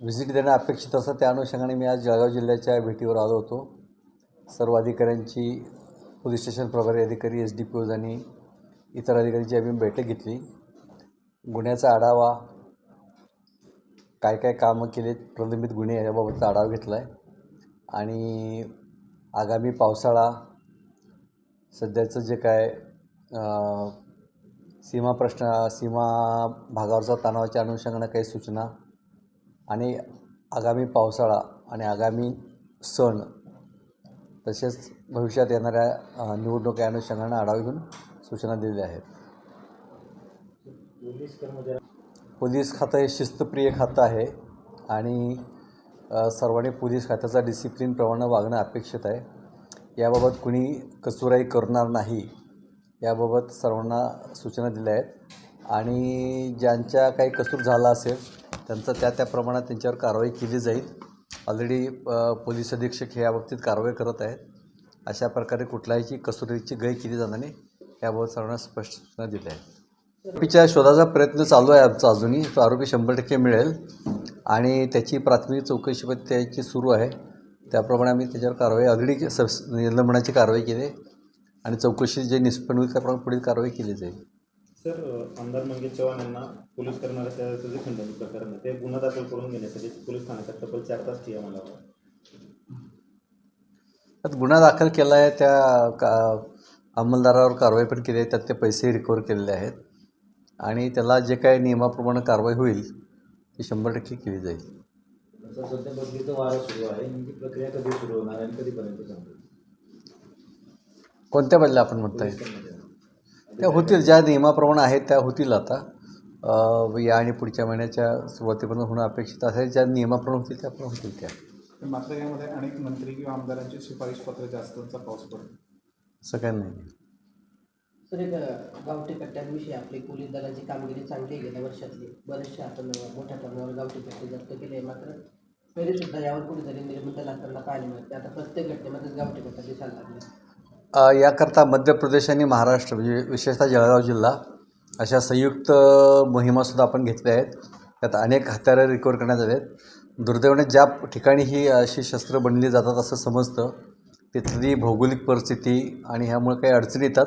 Visit देणं अपेक्षित असं त्या अनुषंगाने मी आज जळगाव जिल्ह्याच्या भेटीवर आलो होतो. सर्व अधिकाऱ्यांची पोलीस स्टेशन प्रभारी अधिकारी एस डी पी ओज आणि इतर अधिकाऱ्यांची आम्ही बैठक घेतली. गुन्ह्याचा आढावा काय काय कामं केलेत प्रलंबित गुन्हे याबाबतचा आढावा घेतला आहे आणि आगामी पावसाळा सध्याचं जे काय सीमा प्रश्न सीमा भागावरचा तणावाच्या अनुषंगानं काही सूचना आणि आगामी पावसाळा आणि आगामी सण तसेच भविष्यात येणाऱ्या अ, निवडणुका या अनुषंगानं आढावा घेऊन सूचना दिलेल्या आहेत. पोलीस खातं हे शिस्तप्रिय खातं आहे आणि सर्वांनी पोलीस खात्याचा डिसिप्लिनप्रमाणे वागणं अपेक्षित आहे. याबाबत कुणी कचुराई करणार नाही. याबाबत सर्वांना सूचना दिल्या आहेत. आणि ज्यांच्या काही कसूर झाला असेल त्यांचं त्या त्या प्रमाणात त्यांच्यावर कारवाई केली जाईल. ऑलरेडी पोलीस अधीक्षक हे याबाबतीत कारवाई करत आहेत. अशा प्रकारे कुठल्याही कसुरीची गय केली जाणार नाही याबाबत सर्वांना स्पष्ट सूचना दिल्या आहेत. आरोपीच्या शोधाचा प्रयत्न चालू आहे आमचा अजूनही. तो आरोपी शंभर टक्के मिळेल. आणि त्याची प्राथमिक चौकशी पण त्याची सुरू आहे. त्याप्रमाणे आम्ही त्याच्यावर कारवाई ऑलरेडी स निलंबनाची कारवाई केली आणि चौकशी जे निष्पन्न होईल त्याप्रमाणे पुढील कारवाई केली जाईल. सर आमदार मंगेश चव्हाण यांना पोलीस कर्मचाऱ्याचं जे खंडन प्रकरण आहे ते गुन्हा दाखल करून घेण्यासाठी पोलीस ठाण्यात तब्बल चार तास ठिया मला त्यात गुन्हा दाखल केला आहे त्या का अंमलदारावर कारवाई पण केली आहे त्यात ते पैसे रिकवर केलेले आहेत. आणि त्याला जे काही नियमाप्रमाणे कारवाई होईल ती शंभर टक्के केली जाईल. सध्या बदलीचं वारं सुरू आहे. नेमकी प्रक्रिया कधी सुरू होणार आणि कधीपर्यंत संपेल कोणत्या बदल्या आपण म्हणताय? त्या होतील ज्या नियमाप्रमाणे आहेत त्या होतील आता. अ, या आणि पुढच्या महिन्याच्या सुरुवातीपर्यंत होणं अपेक्षित असेल ज्या नियमाप्रमाणे होतील त्याप्रमाणे होतील त्या. पण मात्र यामध्ये अनेक मंत्री किंवा आमदारांची शिफारस पत्र जास्तचा पाऊस पडतो. असं काही नाही. सर एक गावठी कट्ट्यांविषयी आपली पोलीस दलाची कामगिरी चांगली आहे गेल्या वर्षातली. बरेचसे आपण मोठ्या प्रमाणावर गावठी कट्टे जप्त केले मात्र तरी सुद्धा यावर कुठेतरी निर्बंध लागताना पाहायला मिळते आता प्रत्येक घटनेमध्येच गावठी कट्टा दिसायला लागले. याकरता मध्य प्रदेश आणि महाराष्ट्र म्हणजे विशेषतः जळगाव जिल्हा अशा संयुक्त मोहिमासुद्धा आपण घेतल्या आहेत. त्यात अनेक हत्यारं रिकवर करण्यात आले आहेत दुर्दैवाने ज्या ठिकाणी ही अशी शस्त्र बनली जातात असं समजतं तिथली भौगोलिक परिस्थिती आणि ह्यामुळे काही अडचणी येतात.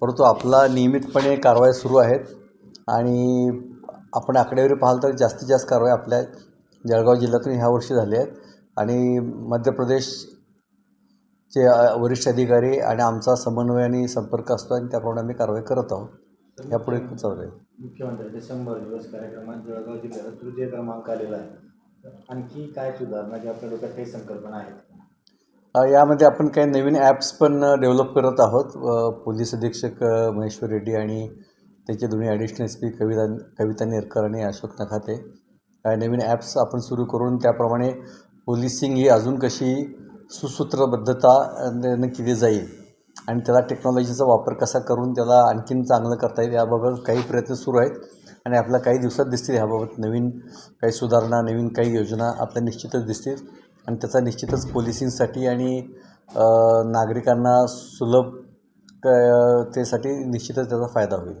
परंतु आपला नियमितपणे कारवाई सुरू आहेत आणि आपण आकडेवारी पाहाल तर जास्तीत जास्त कारवाई आपल्या जळगाव जिल्ह्यातून ह्या वर्षी झाली आहेत. आणि मध्य प्रदेश चे वरिष्ठ अधिकारी आणि आमचा समन्वय आणि संपर्क असतो आणि त्याप्रमाणे आम्ही कारवाई करत आहोत. यापुढे चालू आहे मुख्यमंत्र्यांच्या शंभर दिवस कार्यक्रमात जळगाव जिल्ह्याला तृतीय क्रमांक आलेला आहे. आणखी काय सुधारणा की आपल्या डोक्यात काही संकल्पना आहेत? यामध्ये आपण काही नवीन ॲप्स पण डेव्हलप करत आहोत. पोलीस अधीक्षक महेश्वर रेड्डी आणि त्याचे दोन्ही additional S P Kavita Kavita Nerkar आणि अशोक नखाते. काही नवीन ॲप्स आपण सुरू करून त्याप्रमाणे पोलिसिंग ही अजून कशी सुसूत्रबद्धता न केली जाईल. आणि त्याला टेक्नॉलॉजीचा वापर कसा करून त्याला आणखीन चांगलं करता येईल याबाबत काही प्रयत्न सुरू आहेत. आणि आपल्या काही दिवसात दिसतील ह्याबाबत नवीन काही सुधारणा नवीन काही योजना आपल्या निश्चितच दिसतील. आणि त्याचा निश्चितच पोलिसिंगसाठी आणि नागरिकांना सुलभ क त्यासाठी निश्चितच त्याचा फायदा होईल.